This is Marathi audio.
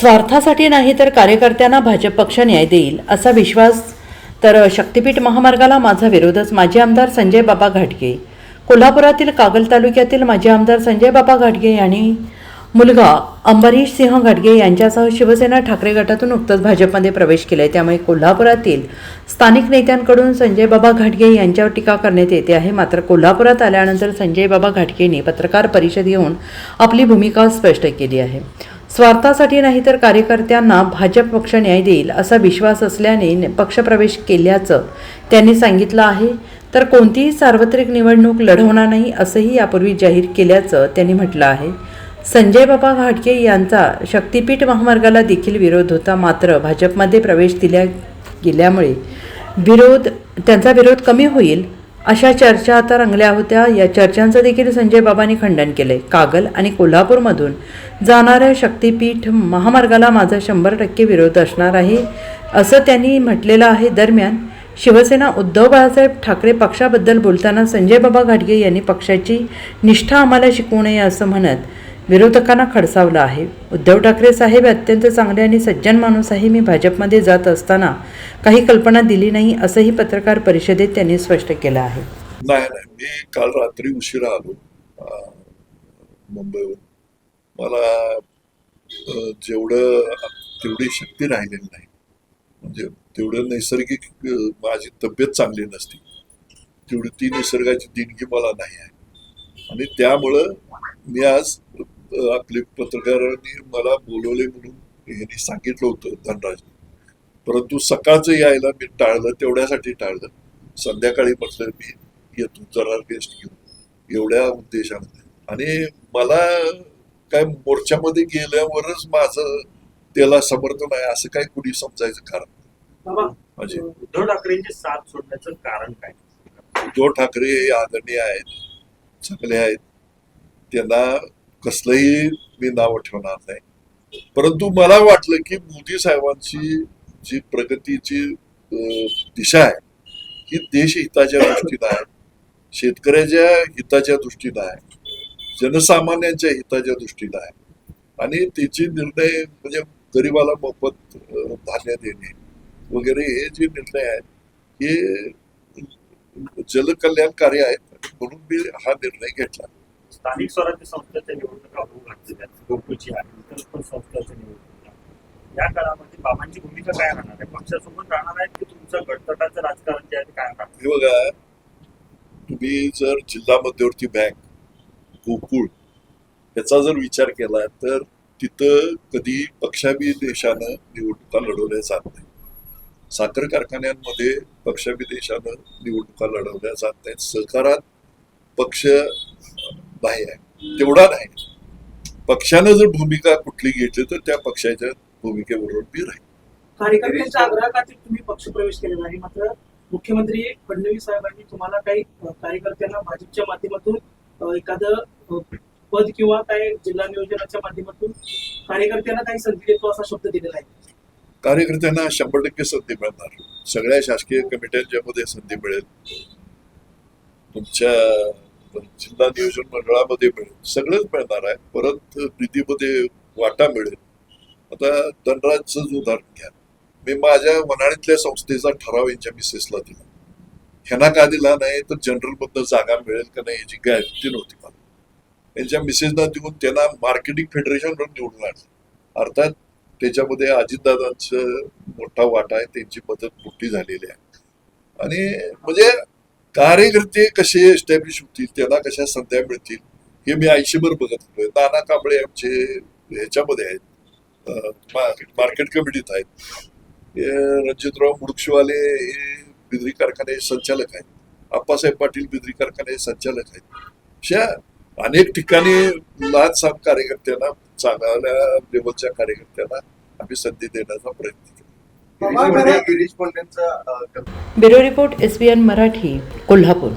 स्वार्थासाठी नाही तर कार्यकर्त्यांना भाजप पक्ष न्याय देईल असा विश्वास. तर शक्तिपीठ महामार्गाला माझा विरोधच. माजी आमदार संजय बाबा घाटगे. कोल्हापुरातील कागल तालुक्यातील माजी आमदार संजय बाबा घाटगे यांनी मुलगा अंबरीश सिंह घाटगे यांच्यासह शिवसेना ठाकरे गटातून नुकतंच भाजपमध्ये प्रवेश केलाय. त्यामुळे कोल्हापुरातील स्थानिक नेत्यांकडून संजय बाबा घाटगे यांच्यावर टीका करण्यात येते आहे. मात्र कोल्हापुरात आल्यानंतर संजय बाबा घाटगेंनी पत्रकार परिषद घेऊन आपली भूमिका स्पष्ट केली आहे. स्वार्थासाठी नाही तर कार्यकर्त्यांना भाजप पक्ष न्याय देईल असा विश्वास असल्याने पक्षप्रवेश केल्याचं त्यांनी सांगितलं आहे. तर कोणतीही सार्वत्रिक निवडणूक लढवणार नाही असंही यापूर्वी जाहीर केल्याचं त्यांनी म्हटलं आहे. संजय बाबा घाटके यांचा शक्तिपीठ महामार्गाला देखील विरोध होता. मात्र भाजपमध्ये प्रवेश दिल्या गेल्यामुळे विरोध त्यांचा विरोध कमी होईल अशा चर्चा आता रंगल्या होत्या. या चर्चांचं देखील संजय बाबांनी खंडन केलंय. कागल आणि कोल्हापूरमधून जाणाऱ्या शक्तिपीठ महामार्गाला माझा शंभर टक्के विरोध असणार आहे असं त्यांनी म्हटलेलं आहे. दरम्यान शिवसेना उद्धव बाळासाहेब ठाकरे पक्षाबद्दल बोलताना संजय बाबा घाटगे यांनी पक्षाची निष्ठा आम्हाला शिकवू नये असं म्हणत विरोधकांना खडसावलं आहे. उद्धव ठाकरे साहेब अत्यंत चांगले आणि सज्जन माणूस आहे. मी भाजपमध्ये जात असताना काही कल्पना दिली नाही असंही पत्रकार परिषदेत त्यांनी स्पष्ट केलं आहे. नाही नाही. मी काल रात्री उशिरा आलो अं, मुंबईहून. मला जेवढं तेवढी शक्ती राहिलेली नाही. म्हणजे तेवढं नैसर्गिक माझी तब्येत चांगली नसती. तेवढी ती निसर्गाची देणगी मला नाही आहे. आणि त्यामुळं मी आज आपले पत्रकारांनी मला बोलवले म्हणून यांनी सांगितलं होतं धनराजने. परंतु सकाळचं यायला मी टाळलं तेवढ्यासाठी टाळलं. संध्याकाळी म्हटलं मी येतो जरा रेस्ट घेऊ एवढ्या उद्देशाने आणि मला काय मोर्चामध्ये गेल्यावरच माझं त्याला समर्थन आहे असं काय कुणी समजायचं कारण म्हणजे उद्धव ठाकरेंची साथ सोडण्याचं कारण काय? उद्धव ठाकरे हे आदरणीय आहेत चांगले आहेत. त्यांना कसलंही मी नाव ठेवणार नाही. परंतु मला वाटलं की मोदी साहेबांची जी प्रगतीची अं, दिशा आहे ही देशहिताच्या दृष्टीनं आहे शेतकऱ्याच्या हिताच्या दृष्टीनं आहे जनसामान्यांच्या हिताच्या दृष्टीनं आहे. आणि त्याचे निर्णय म्हणजे गरिबाला मोफत धान्य देणे वगैरे हे जे निर्णय आहेत हे जलकल्याणकारी आहेत म्हणून मी हा निर्णय घेतला. स्थानिक स्वराज्य संस्थेच्या निवडणुका होऊ घातलेल्या गोकुळची आहे इतर पण संस्थांच्या निवडणुका. या काळामध्ये बाबांची भूमिका काय राहणार? आहे पक्षासोबत राहणार आहे की तुमचं गटतटाचं राजकारण जे आहे ते काय राहणार? बघा तुम्ही जर जिल्हा मध्यवर्ती बँक गोकुळ याचा जर विचार केला तर तिथं कधी पक्षाभिदेशानं निवडणुका लढवल्या जात नाही. साखर कारखान्यांमध्ये पक्षाभिदेशानं निवडणुका लढवल्या जात नाहीत. सहकारात पक्ष नाही आहे. तेवढा नाही. पक्षानं जर भूमिका कुठली घेतली तर त्या पक्षाच्या भूमिकेबरोबर मी राहील कार्यकर्त्यांच्या आग्रहाखातीर तुम्ही पक्षप्रवेश केलेला आहे. मात्र मुख्यमंत्री फडणवीस साहेबांनी तुम्हाला काही कार्यकर्त्यांना भाजपच्या माध्यमातून एखादं पद किंवा काय जिल्हा नियोजनाच्या माध्यमातून कार्यकर्त्यांना काही संधी देतो असा शब्द दिलेला आहे. कार्यकर्त्यांना शंभर टक्के संधी मिळणार. सगळ्या शासकीय कमिट्यांच्या मध्ये संधी मिळेल तुमच्या जिल्हा नियोजन मंडळामध्ये मिळेल. सगळंच मिळणार आहे. परत निधीमध्ये वाटा मिळेल. आता धनराजचं उदाहरण घ्या. मी माझ्या वनाळीतल्या संस्थेचा ठराव यांच्या मिसेसला दिला. ह्यांना का दिला नाही? तर जनरल मधनं जागा मिळेल का नाही याची गॅरंटी नव्हती मला. यांच्या मिसेसना देऊन त्यांना मार्केटिंग फेडरेशन निवडून आणलं. अर्थात त्याच्यामध्ये अजितदादांचं मोठा वाटा आहे. त्यांची मदत मोठी झालेली आहे. आणि म्हणजे कार्यकर्ते कसे एस्टॅब्लिश होतील त्यांना कशा संध्या मिळतील हे मी आयुष्यभर बघत होतो. नाना कांबळे आमचे ह्याच्यामध्ये आहेत मार्केट कमिटीत आहेत. रणजितराव मुडक्षवाले हे बिद्री कारखाने संचालक आहेत. आप्पासाहेब पाटील बिद्री कारखाने संचालक आहेत. अशा अनेक ठिकाणी लहान कार्यकर्त्यांना चांगल्या लेवलच्या कार्यकर्त्यांना आम्ही संधी देण्याचा प्रयत्न केला. Bureau report S Marathi Kolhapur